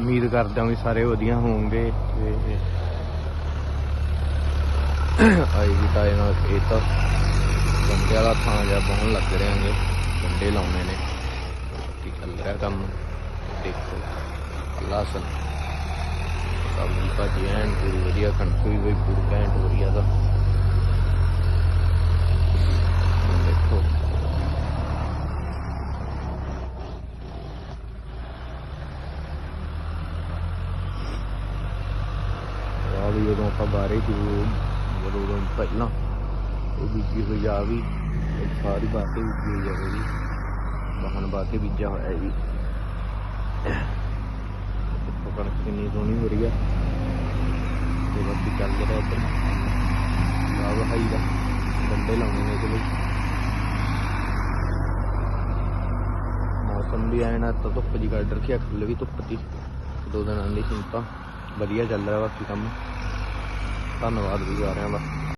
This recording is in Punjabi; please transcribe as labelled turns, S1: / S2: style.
S1: ਉਮੀਦ ਕਰਦਾ ਵੀ ਸਾਰੇ ਵਧੀਆ ਹੋਣਗੇ ਤੇ ਆਈ ਵੀ ਤਾਂ ਇਹਨਾਂ ਇਹ ਤਾਂ ਬੰਦੇ ਵਾਲਾ ਥਾਂ ਜਿਹਾ ਬਹੁਣ ਲੱਗ ਰਹੇ ਬੰਦੇ ਲਾਉਣੇ ਨੇ। ਕੀ ਚੱਲ ਰਿਹਾ ਕੰਮ? ਦੇਖੋ। ਲਾਸਨ। ਸਭ ਭਾਜੀ ਐਨ ਪੂਰੀ ਵਧੀਆ ਕਣਕ ਵੀ ਬਈ ਪੂਰੀ ਘੈਂਟ ਹੋ ਰਹੀ ਆ ਦਾ ਦੇਖੋ ਆ ਵੀ ਜਦੋਂ ਆਪਾਂ ਬਾਰੇ ਸੀ ਜਦੋਂ ਉਦੋਂ ਪਹਿਲਾਂ ਉਹ ਬੀਜੀ ਹੋਈ ਆ ਵੀ ਸਾਰੀ ਬਾਤੇ ਬੀਜੀ ਹੋਈ ਆ ਜੀ ਬਾਹਨ ਬਾਤੇ ਬੀਜਿਆ ਹੋਇਆ ਜੀ। ਕਣਕ ਕਿੰਨੀ ਸੋਹਣੀ ਹੋ ਰਹੀ ਆ। ਤੇ ਬਾਕੀ ਚੱਲ ਰਿਹਾ ਉੱਧਰ ਆ ਵਹਾਈ ਦਾ। ਡੰਡੇ ਲਾਉਣੇ ਨੇ ਇਹਦੇ ਵਿੱਚ ਮੌਸਮ ਵੀ ਐਨ ਆ ਤਾਂ ਧੁੱਪ ਜੀ ਕੱਢ ਰੱਖਿਆ ਖੁੱਲੇ ਵੀ ਧੁੱਪ ਦੀ। ਦੋ ਦਿਨਾਂ ਦੀ ਹੁਣ ਵਧੀਆ ਚੱਲ ਰਿਹਾ ਬਾਕੀ ਕੰਮ। ਧੰਨਵਾਦ ਵੀ ਸਾਰਿਆਂ ਦਾ।